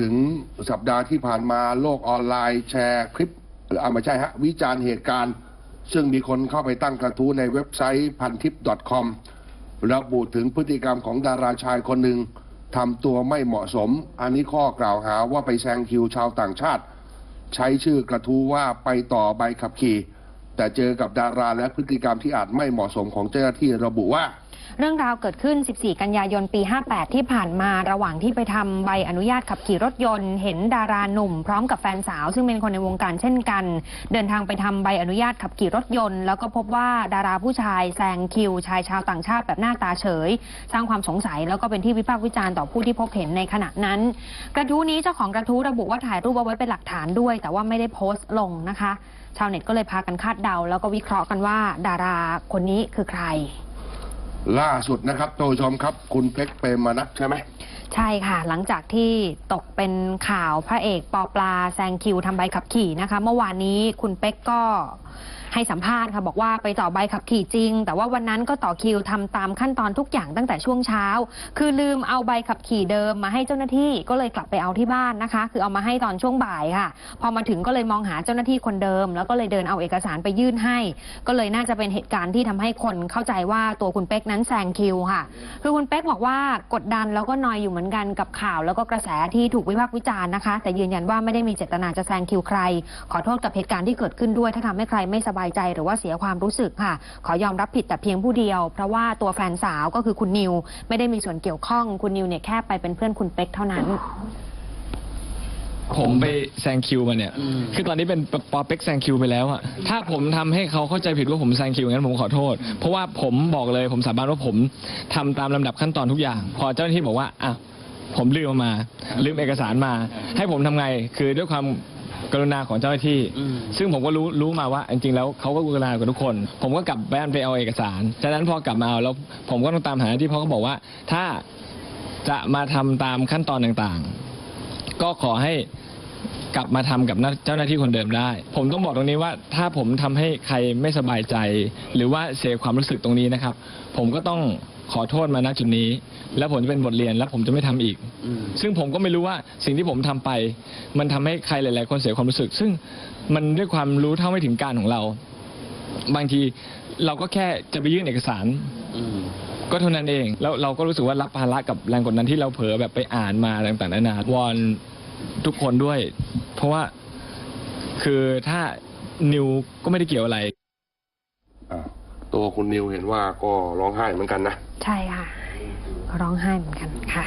ถึงสัปดาห์ที่ผ่านมาโลกออนไลน์แชร์คลิปอ่าไม่ใช่ฮะ วิจารณ์เหตุการณ์ ซึ่งมีคนเข้าไปตั้งกระทู้ในเว็บไซต์พันทิป .com ระบุถึงพฤติกรรมของดาราชายคนหนึ่งทำตัวไม่เหมาะสม อันนี้ข้อกล่าวหาว่าไปแซงคิวชาวต่างชาติ ใช้ชื่อกระทู้ว่าไปต่อใบขับขี่ แต่เจอกับดาราและพฤติกรรมที่อาจไม่เหมาะสมของเจ้าหน้าที่ระบุว่า เรื่องราวเกิดขึ้น 14 กันยายน ปี 58 ที่ผ่านมา ระหว่างที่ไปทำใบอนุญาตขับขี่รถยนต์ เห็นดาราหนุ่ม พร้อมกับแฟนสาว ซึ่งเป็นคนในวงการเช่นกัน เดินทางไปทำใบอนุญาตขับขี่รถยนต์ แล้วก็พบว่าดาราผู้ชายแซงคิว ชายชาวต่างชาติแบบหน้าตาเฉย สร้างความสงสัยแล้วก็เป็นที่วิพากษ์วิจารณ์ต่อผู้ที่พบเห็นในขณะนั้น กระทู้นี้เจ้าของกระทู้ระบุว่าถ่ายรูปเอาไว้เป็นหลักฐานด้วย แต่ว่าไม่ได้โพสต์ลงนะคะ ชาวเน็ตก็เลยพากันคาดเดา แล้วก็วิเคราะห์กันว่า ดาราคนนี้คือใคร ล่าสุดนะครับท่านผู้ชมครับ คุณเป๊กเปรมนัทใช่ไหมใช่ค่ะ หลังจากที่ตกเป็นข่าวพระเอกปอปลาแซงคิวทำใบขับขี่นะคะ เมื่อวานนี้คุณเป๊กก็ ให้สัมภาษณ์ค่ะบอกว่าไปต่อใบขับขี่จริง แต่ว่าวันนั้นก็ต่อคิวทำตามขั้นตอนทุกอย่างตั้งแต่ช่วงเช้า คือลืมเอาใบขับขี่เดิมมาให้เจ้าหน้าที่ก็เลยกลับไปเอาที่บ้านนะคะ คือเอามาให้ตอนช่วงบ่ายค่ะ พอมาถึงก็เลยมองหาเจ้าหน้าที่คนเดิม แล้วก็เลยเดินเอาเอกสารไปยื่นให้ ก็เลยน่าจะเป็นเหตุการณ์ที่ทำให้คนเข้าใจว่าตัวคุณเป๊กนั้นแซงคิวค่ะ คือคุณเป๊กบอกว่ากดดันแล้วก็นอยอยู่เหมือนกันกับข่าว แล้วก็กระแสที่ถูกวิพากษ์วิจารณ์นะคะ แต่ยืนยันว่าไม่ได้มีเจตนาจะแซงคิวใคร ขอโทษกับเหตุการณ์ที่เกิดขึ้นด้วยถ้าทำให้ใครไม่สบายใจหรือว่าเสียความรู้สึกค่ะ ขอยอมรับผิดแต่เพียงผู้เดียว เพราะว่าตัวแฟนสาวก็คือคุณนิว ไม่ได้มีส่วนเกี่ยวข้องคุณนิวเนี่ยแค่ไปเป็นเพื่อนคุณเป๊กเท่านั้นผมไปแซงคิวมาเนี่ย คือตอนนี้เป็นปอเป็กแซงคิวไปแล้วอะถ้าผมทำให้เขาเข้าใจผิดว่าผมแซงคิวงั้นผมขอโทษ เพราะว่าผมบอกเลยผมสาบานว่าผมทำตามลำดับขั้นตอนทุกอย่าง พอเจ้าหน้าที่บอกว่าอะผมลืมมา ลืมเอกสารมา ให้ผมทำไง คือด้วยความ กรุณาของเจ้าหน้าที่ ซึ่งผมก็รู้รู้มาว่าจริงๆแล้วเขาก็กรุณากับทุกคน ผมก็กลับบ้านไปเอาเอกสารจากนั้นพอกลับมาเอาแล้วผมก็ต้องตามหาหน้าที่เพราะเขาบอกว่า ถ้าจะมาทำตามขั้นตอนต่างๆ ก็ขอให้กลับมาทำกับเจ้าหน้าที่คนเดิมได้ ผมต้องบอกตรงนี้ว่าถ้าผมทำให้ใครไม่สบายใจ หรือว่าเสียความรู้สึกตรงนี้นะครับ ผมก็ต้อง ขอโทษมาณจุดนี้ แล้วผมจะเป็นบทเรียนแล้วผมจะไม่ทำอีก ซึ่งผมก็ไม่รู้ว่าสิ่งที่ผมทำไป มันทำให้ใครหลาย ๆ คนเสียความรู้สึก ซึ่งมันด้วยความรู้เท่าไม่ถึงการของเรา บางทีเราก็แค่จะไปยื่นเอกสารก็เท่านั้นเองแล้วเราก็รู้สึกว่ารับภาระกับแรงกดดันที่เราเผลอแบบไปอ่านมาต่างๆนานาวอนทุกคนด้วย เพราะว่าคือถ้านิวก็ไม่ได้เกี่ยวอะไรอ่า ตัวคุณนิวเห็นว่าก็ร้องไห้เหมือนกันนะ ใช่ค่ะ ร้องไห้เหมือนกันค่ะ